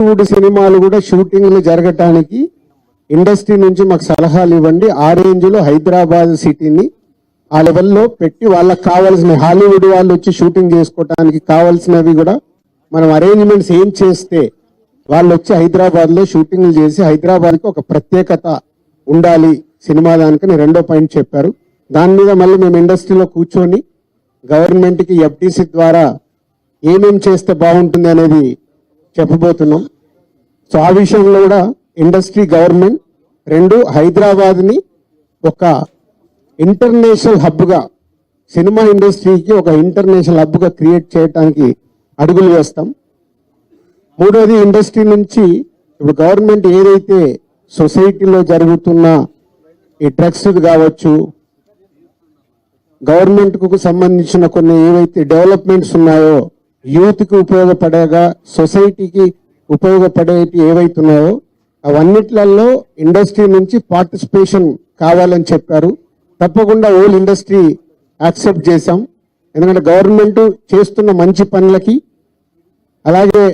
బాలీవుడ్ సినిమాలు కూడా షూటింగ్లు జరగటానికి ఇండస్ట్రీ నుంచి మాకు సలహాలు ఇవ్వండి. ఆ రేంజ్లో హైదరాబాద్ సిటీని ఆ లెవెల్లో పెట్టి వాళ్ళకి కావాల్సిన హాలీవుడ్ వాళ్ళు వచ్చి షూటింగ్ చేసుకోవటానికి కావాల్సినవి కూడా మనం అరేంజ్మెంట్స్ ఏం చేస్తే వాళ్ళు వచ్చి హైదరాబాద్లో షూటింగ్లు చేసి హైదరాబాద్కి ఒక ప్రత్యేకత ఉండాలి సినిమా దానికని రెండో పాయింట్ చెప్పారు. దాని మీద మళ్ళీ మేము ఇండస్ట్రీలో కూర్చొని గవర్నమెంట్కి ఎఫ్డిసి ద్వారా ఏమేం చేస్తే బాగుంటుంది అనేది చెప్పబోతున్నాం. సో ఆ విషయంలో కూడా ఇండస్ట్రీ గవర్నమెంట్ రెండు హైదరాబాద్ని ఒక ఇంటర్నేషనల్ హబ్గా సినిమా ఇండస్ట్రీకి ఒక ఇంటర్నేషనల్ హబ్గా క్రియేట్ చేయడానికి అడుగులు వేస్తాం. మూడోది ఇండస్ట్రీ నుంచి ఇప్పుడు గవర్నమెంట్ ఏదైతే సొసైటీలో జరుగుతున్న ఈ డ్రగ్స్ కావచ్చు గవర్నమెంట్కు సంబంధించిన కొన్ని ఏవైతే డెవలప్మెంట్స్ ఉన్నాయో యూత్కి ఉపయోగపడేగా సొసైటీకి ఉపయోగపడేవి ఏవైతున్నాయో అవన్నిట్లలో ఇండస్ట్రీ నుంచి పార్టిసిపేషన్ కావాలని చెప్పారు. తప్పకుండా ఓల్ ఇండస్ట్రీ యాక్సెప్ట్ చేశాం. ఎందుకంటే గవర్నమెంట్ చేస్తున్న మంచి పనులకి అలాగే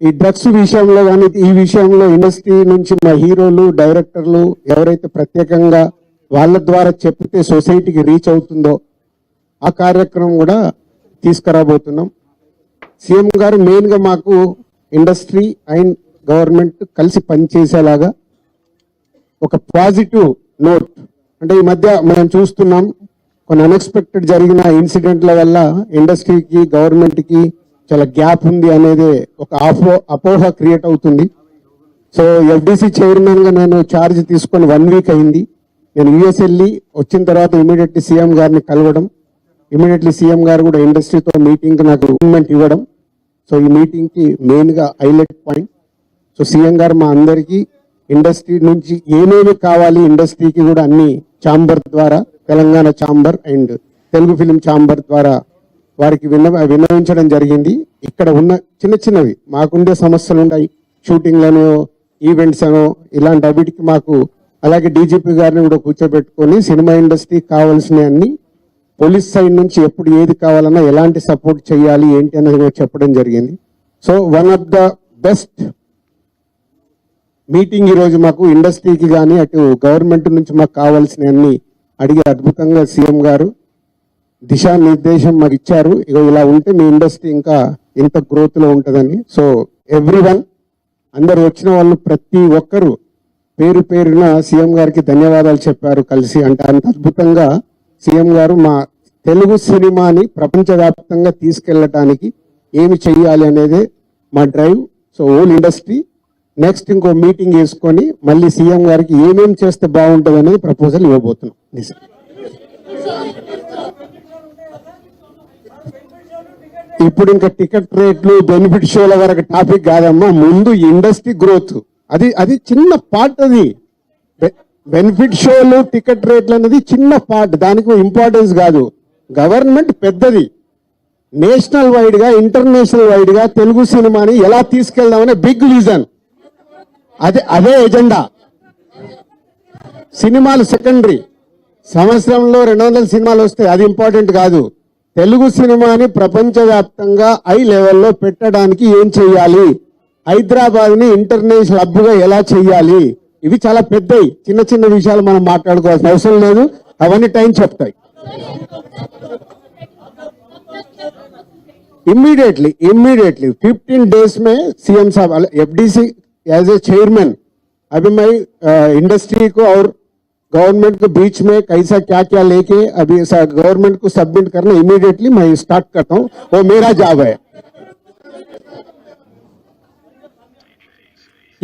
ఈ డ్రగ్స్ విషయంలో కానీ ఈ విషయంలో ఇండస్ట్రీ నుంచి మా హీరోలు డైరెక్టర్లు ఎవరైతే ప్రత్యేకంగా వాళ్ళ ద్వారా చెప్తే సొసైటీకి రీచ్ అవుతుందో ఆ కార్యక్రమం కూడా తీసుకురాబోతున్నాం. సీఎం గారు మెయిన్గా మాకు ఇండస్ట్రీ అండ్ గవర్నమెంట్ కలిసి పనిచేసేలాగా ఒక పాజిటివ్ నోట్ అంటే ఈ మధ్య మనం చూస్తున్నాం కొన్ని అన్ఎక్స్పెక్టెడ్ జరిగిన ఇన్సిడెంట్ల వల్ల ఇండస్ట్రీకి గవర్నమెంట్కి చాలా గ్యాప్ ఉంది అనేది ఒక అపో అపోహ క్రియేట్ అవుతుంది. సో ఎఫ్డిసి చైర్మన్గా నేను ఛార్జ్ తీసుకొని వన్ వీక్ అయింది. నేను యుఎస్ వెళ్ళి వచ్చిన తర్వాత ఇమీడియట్లీ సీఎం గారిని కలవడం ఇమీడియట్లీ సీఎం గారు కూడా ఇండస్ట్రీతో మీటింగ్ నాకు మూమెంట్ ఇవ్వడం. సో ఈ మీటింగ్కి మెయిన్గా హైలైట్ పాయింట్. సో సీఎం గారు మా అందరికీ ఇండస్ట్రీ నుంచి ఏమేమి కావాలి ఇండస్ట్రీకి కూడా అన్ని ఛాంబర్ ద్వారా Telangana chamber and Telugu film chamber ద్వారా వారికి విన్న విన్నవించడం జరిగింది. ఇక్కడ ఉన్న చిన్న చిన్నవి మాకుండే సమస్యలు ఉన్నాయి షూటింగ్లను ఈవెంట్స్ అనో ఇలాంటి అవిటికి మాకు అలాగే డీజీపీ గారిని కూడా కూర్చోబెట్టుకొని సినిమా ఇండస్ట్రీ కావాల్సినవి అన్నీ పోలీస్ సైడ్ నుంచి ఎప్పుడు ఏది కావాలన్నా ఎలాంటి సపోర్ట్ చేయాలి ఏంటి అనేది కూడా చెప్పడం జరిగింది. So one of the best meeting ఈరోజు మాకు ఇండస్ట్రీకి కానీ అటు గవర్నమెంట్ నుంచి మాకు కావాల్సిన అన్ని అడిగి అద్భుతంగా సీఎం గారు దిశానిర్దేశం మాకు ఇచ్చారు. ఇక ఇలా ఉంటే మీ ఇండస్ట్రీ ఇంకా ఇంత గ్రోత్లో ఉంటుందని. సో ఎవ్రీ వన్ అందరు వచ్చిన వాళ్ళు ప్రతి ఒక్కరు పేరు పేరున సీఎం గారికి ధన్యవాదాలు చెప్పారు కలిసి. అంటే అంత అద్భుతంగా సీఎం గారు మా తెలుగు సినిమాని ప్రపంచవ్యాప్తంగా తీసుకెళ్ళటానికి ఏమి చెయ్యాలి అనేది మా drive so all industry. Next ఇంకో మీటింగ్ వేసుకొని మళ్ళీ సీఎం గారికి ఏమేం చేస్తే బాగుంటుంది అనేది ప్రపోజల్ ఇవ్వబోతున్నాం. నిజం. ఇప్పుడు ఇంకా టికెట్ రేట్లు బెనిఫిట్ షోల వరకు టాపిక్ కాదమ్మా ముందు ఇండస్ట్రీ గ్రోత్. అది అది చిన్న పార్ట్ అది. బెనిఫిట్ షోలు టికెట్ రేట్లు అనేది చిన్న పార్ట్ దానికి ఇంపార్టెన్స్ కాదు. గవర్నమెంట్ పెద్దది. నేషనల్ వైడ్గా ఇంటర్నేషనల్ వైడ్గా తెలుగు సినిమాని ఎలా తీసుకెళ్దామనే బిగ్ విజన్ అదే అదే ఎజెండా. సినిమాలు సెకండరీ. సంవత్సరంలో రెండు వందల సినిమాలు వస్తాయి అది ఇంపార్టెంట్ కాదు. తెలుగు సినిమాని ప్రపంచవ్యాప్తంగా ఐ లెవెల్లో పెట్టడానికి ఏం చేయాలి హైదరాబాద్ని ఇంటర్నేషనల్ హబ్గా ఎలా చేయాలి ఇవి చాలా పెద్దవి చిన్న చిన్న విషయాలు మనం మాట్లాడుకోవాల్సిన అవసరం లేదు అవన్నీ టైం చెప్తాయి इमीडिएटली इमीडिएटली 15 डेज में सीएम साहब एफडीसी एज ए चेयरमैन अभी मैं इंडस्ट्री को और गवर्नमेंट के बीच में कैसा क्या क्या लेके अभी गवर्नमेंट को सबमिट करना इमीडिएटली मैं स्टार्ट करता हूँ वो मेरा जॉब है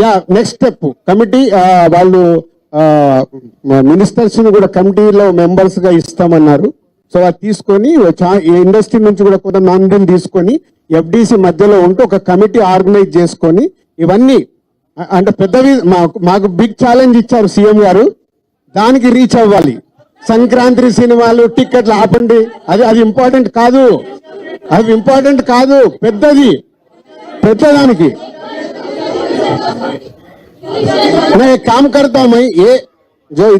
యా నెక్స్ట్ స్టెప్ కమిటీ వాళ్ళు మినిస్టర్స్ని కూడా కమిటీలో మెంబర్స్గా ఇస్తామన్నారు. సో అది తీసుకొని చా- ఈ ఇండస్ట్రీ నుంచి కూడా కొంత మందిని తీసుకొని ఎఫ్డిసి మధ్యలో ఉంటూ ఒక కమిటీ ఆర్గనైజ్ చేసుకొని ఇవన్నీ అంటే పెద్దవి మాకు మాకు బిగ్ ఛాలెంజ్ ఇచ్చారు సీఎం గారు. దానికి రీచ్ అవ్వాలి. సంక్రాంతి సినిమాలు టికెట్లు ఆపండి. అది అది ఇంపార్టెంట్ కాదు. అది ఇంపార్టెంట్ కాదు. పెద్దది. పెద్దదానికి मैं एक काम करता हूं मैं ये जो इधर